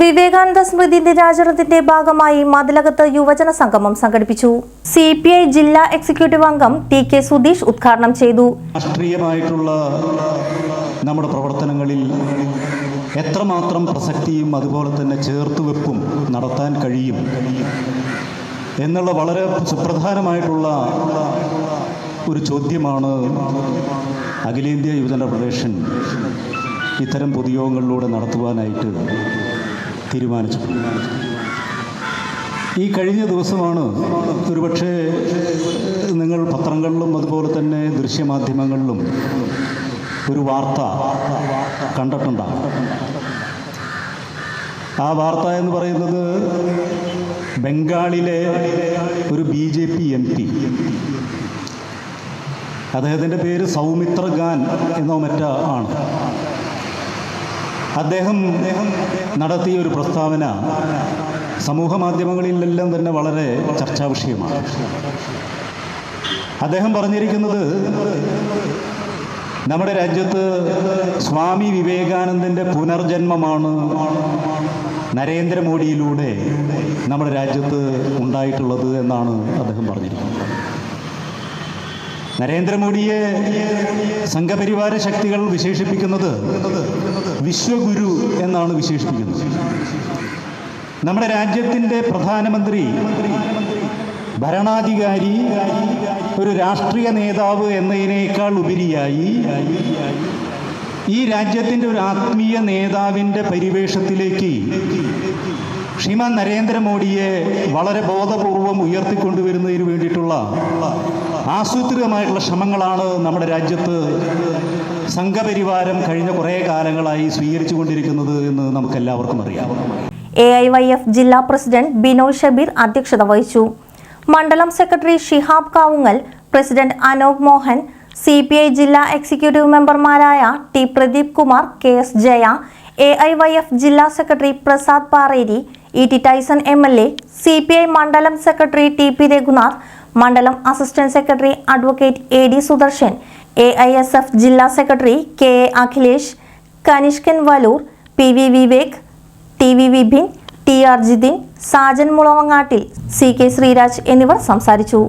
വിവേകാനന്ദ സ്മൃതി ദിനാചരണത്തിന്റെ ഭാഗമായി മതിലകത്ത് യുവജന സംഗമം സംഘടിപ്പിച്ചു. സി പി ഐ ജില്ലാ എക്സിക്യൂട്ടീവ് അംഗം ടി കെ സുധീഷ് ഉദ്ഘാടനം ചെയ്തു. രാഷ്ട്രീയമായിട്ടുള്ള നമ്മുടെ പ്രവർത്തനങ്ങളിൽ എത്രമാത്രം പ്രസക്തിയും അതുപോലെ തന്നെ ചേർത്തുവെപ്പും നടത്താൻ കഴിയും എന്നുള്ള വളരെ സുപ്രധാനമായിട്ടുള്ള ഒരു ചോദ്യമാണ് അഖിലേന്ത്യാ യുവജന ഫെഡറേഷൻ ഇത്തരം പൊതുയോഗങ്ങളിലൂടെ നടത്തുവാനായിട്ട് തീരുമാനിച്ചു. ഈ കഴിഞ്ഞ ദിവസമാണ് ഒരുപക്ഷെ നിങ്ങൾ പത്രങ്ങളിലും അതുപോലെ തന്നെ ദൃശ്യമാധ്യമങ്ങളിലും ഒരു വാർത്ത കണ്ടിട്ടുണ്ടാകും ആ വാർത്ത എന്ന് പറയുന്നത് ബംഗാളിലെ ഒരു B J P M P. അദ്ദേഹത്തിന്റെ പേര് സൗമിത്ര ഖാൻ എന്നോ മറ്റോ ആണ്. അദ്ദേഹം നടത്തിയ ഒരു പ്രസ്താവന സമൂഹ മാധ്യമങ്ങളിലെല്ലാം തന്നെ വളരെ ചർച്ചാ വിഷയമാണ്. അദ്ദേഹം പറഞ്ഞിരിക്കുന്നത് നമ്മുടെ രാജ്യത്ത് സ്വാമി വിവേകാനന്ദന്റെ പുനർജന്മമാണ് നരേന്ദ്രമോദിയിലൂടെ നമ്മുടെ രാജ്യത്ത് ഉണ്ടായിട്ടുള്ളത് എന്നാണ് അദ്ദേഹം പറഞ്ഞിരിക്കുന്നത്. നരേന്ദ്രമോദിയെ സംഘപരിവാര ശക്തികൾ വിശേഷിപ്പിക്കുന്നത് വിശ്വഗുരു എന്നാണ് വിശേഷിപ്പിക്കുന്നത്. നമ്മുടെ രാജ്യത്തിന്റെ പ്രധാനമന്ത്രി ഭരണാധികാരി ഒരു രാഷ്ട്രീയ നേതാവ് എന്നതിനേക്കാൾ ഉപരിയായി ഈ രാജ്യത്തിന്റെ ഒരു ആത്മീയ നേതാവിന്റെ പരിവേഷത്തിലേക്ക് ശ്രീമാൻ നരേന്ദ്രമോദിയെ വളരെ ബോധപൂർവം ഉയർത്തിക്കൊണ്ടുവരുന്നതിന് വേണ്ടിയിട്ടുള്ള ആസൂത്രിതമായിട്ടുള്ള ശ്രമങ്ങളാണ് നമ്മുടെ രാജ്യത്ത് സംഘപരിവാരം കഴിഞ്ഞ കുറേ കാലങ്ങളായി സ്വീകരിച്ചു കൊണ്ടിരിക്കുന്നത് എന്ന് നമുക്കെല്ലാവർക്കും അറിയാം. എ ഐ വൈ എഫ് ജില്ലാ പ്രസിഡന്റ് ബിനോയ് ഷബീർ അധ്യക്ഷത വഹിച്ചു. മണ്ഡലം secretary Shihab Kavungal president Anok Mohan C P I ജില്ലാ എക്സിക്യൂട്ടീവ് മെമ്പർമാരായ T Pradeep Kumar K S Jaya A I Y F ജില്ലാ secretary Prasad Pareri E T Tyson M L A C P I മണ്ഡലം secretary T P Raghunath മണ്ഡലം assistant secretary advocate A D Sudarshan A I S F ജില്ലാ secretary K A Akhilesh Kanishkan Valoor P V Vivek T V Vipin T R Jithin Sajan Mulavangattil C K Sreeraj എന്നിവർ സംസാരിച്ചു.